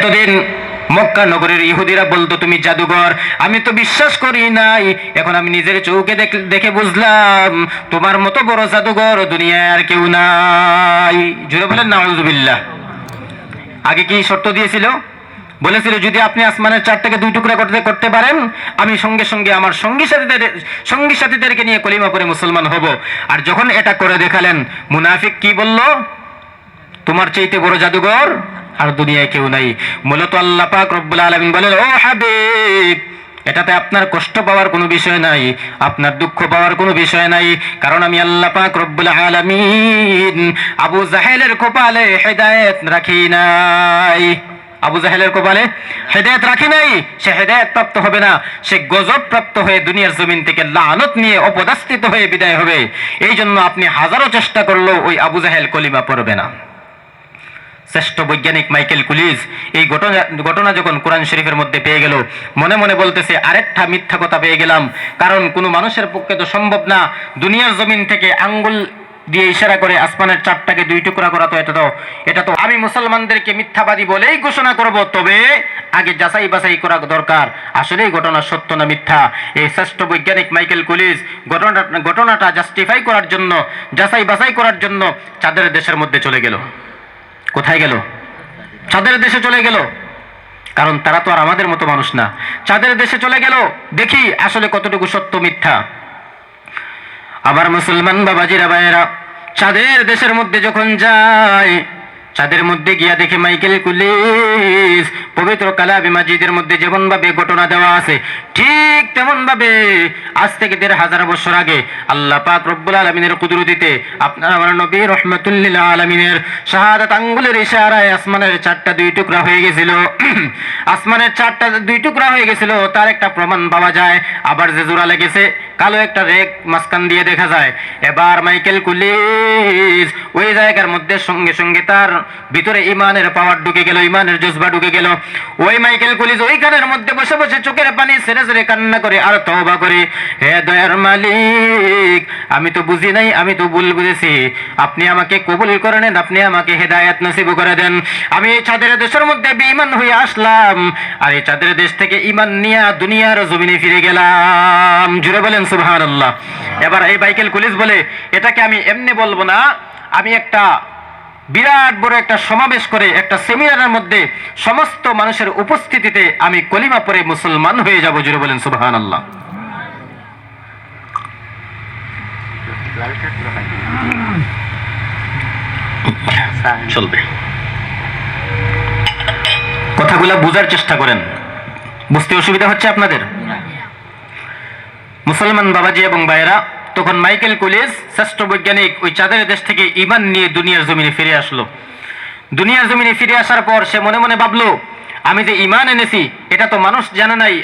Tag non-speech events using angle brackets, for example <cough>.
এতদিন মক্কা নগরের ইহুদিরা বলতো, তুমি জাদুঘর। আমি তো বিশ্বাস করি নাই। এখন আমি নিজের চৌকে দেখে বুঝলাম, তোমার মতো বড় জাদুঘর দুনিয়ায় আর কেউ নাই। জুড়ে বলেন নাউজুবিল্লাহ আগে কি শর্ত দিয়েছিল? বলেছিল, যদি আপনি আসমানের চারটাকে দুই টুকরা করতে করতে পারেন, আমি সঙ্গে সঙ্গে আমার সঙ্গী সাথীদের, সঙ্গী সাথীদেরকে নিয়ে কলিমা পরে মুসলমান হব। আর যখন এটা করে দেখালেন, মুনাফিক কি বলল? তোমার চাইতে বড় জাদুঘর আর দুনিয়ায় কেউ নাই। মূলত আল্লাহ পাক রব্বুল আলামিন বলেন, ও হাবিব, এটাতে আপনার কষ্ট পাওয়ার কোনো বিষয় নাই, আপনার দুঃখ পাওয়ার কোনো বিষয় নাই, কারণ আমি আল্লাহ পাক রব্বুল আলামিন আবু জাহেলের কপালে হেদায়েত রাখি নাই। আবু জাহেলের কপালে হেদায়েত রাখি নাই, সে হেদায়েত প্রাপ্ত হবে না, সে গজব প্রাপ্ত হয়ে দুনিয়ার জমিন থেকে লানত নিয়ে অপদাস্তিত হয়ে বিদায় হবে। এই জন্য আপনি হাজারো চেষ্টা করলেও ওই আবু জাহেল কলিমা পড়বে না। শ্রেষ্ঠ বৈজ্ঞানিক মাইকেল কুলিজ এই ঘটনা ঘটনা যখন কোরআন শরীফের মধ্যে পেয়ে গেল, মনে মনে বলতেছে, আরেকটা মিথ্যা কথা পেয়ে গেলাম। কারণ কোনো মানুষের পক্ষে তো সম্ভব না। দুনিয়ার জমিন থেকে আঙ্গুল দিয়ে ইশারা করে আসমানের চারটাকে দুই টুকরা করা তো এটা তো এটা তো আমি মুসলমানদেরকে মিথ্যাবাদী বলেই ঘোষণা করব। তবে আগে যাচাই বাছাই করা দরকার। আসলে ঘটনা সত্য না মিথ্যা? এই শ্রেষ্ঠ বৈজ্ঞানিক মাইকেল কুলিজ ঘটনাটা ঘটনাটা জাস্টিফাই করার জন্য, যাচাই বাছাই করার জন্য চাঁদের দেশের মধ্যে চলে গেল। কোথায় গেল? চাঁদের দেশে চলে গেল। কারণ তারা তো আর আমাদের মতো মানুষ না। চাঁদের দেশে চলে গেল। দেখি আসলে কতটুকু সত্য মিথ্যা। আবার মুসলমান বাবাজিরা ভাইয়েরা, চাঁদের দেশের মধ্যে যখন যায় চাঁদের মধ্যে গিয়া দেখে মাইকেল কুলিস, পবিত্র কালাবি মাজিদের মধ্যে যেমন ভাবে ঘটনা দেওয়া আছে, ঠিক তেমন ভাবে আজ থেকে দেড় হাজার বছর আগে আল্লাহ পাক রব্বুল আলমিনের কুদরতিতে আপনার আমার নবী রহমতুল্লিল আলমিনের শাহাদাত আঙ্গুলের ইশারায় আসমানের চারটা দুই টুকরা হয়ে গেছিল। <clears throat> আসমানের চারটা দুই টুকরা হয়ে গেছিল, তার একটা প্রমাণ পাওয়া যায়। আবার যে জোড়া লেগেছে কালো একটা রেক মাঝখান দিয়ে দেখা যায়। এবার মাইকেল কুলিস ওই জায়গার মধ্যে সঙ্গে সঙ্গে তার ভিতরে ইমানের পাওয়ার ঢুকে গেল, ইমানের জজবা ঢুকে গেল। ওই মাইকেল কুলিস ওইখানের মধ্যে বসে বসে চোখের পানি সেরে সেরে কান্না করে আর তওবা করে। হে দয়ার মালিক, আমি তো বুঝি নাই, আমি তো ভুল বুঝেছি। আপনি আমাকে কবুল করে নেন, আপনি আমাকে হেদায়াত নসিব করে দেন। আমি এই চাঁদের দেশের মধ্যে বেঈমান হয়ে আসলাম। আর এই চাঁদের দেশ থেকে ইমান নিয়ে দুনিয়ার জমিনে ফিরে গেলাম। জুড়ে বলেন সুবহান আল্লাহ এবার এই বাইকেল কুলিস বলে, এটাকে আমি এমনি বলব না, আমি একটা বিরাট বড় একটা সমাবেশ করে একটা সেমিনারের মধ্যে সমস্ত মানুষের উপস্থিতিতে আমি কলিমা পরে মুসলমান হয়ে যাব জুড়ে বলেন সুবহান আল্লাহ চলবে। কথাগুলো বোঝার চেষ্টা করেন। বুঝতে অসুবিধা হচ্ছে আপনাদের? মুসলমান বাবাজি এবং ভাইয়েরা, তখন মাইকেল কুলিজ শ্রেষ্ঠ বৈজ্ঞানিক ওই চাঁদের দেশ থেকে ইমান নিয়ে দুনিয়ার জমিনে ফিরে আসলো। দুনিয়ার জমিনে ফিরে আসার পর সে মনে মনে ভাবলো, আমি যে ইমান এনেছি, এটা তো মানুষ জানে নাই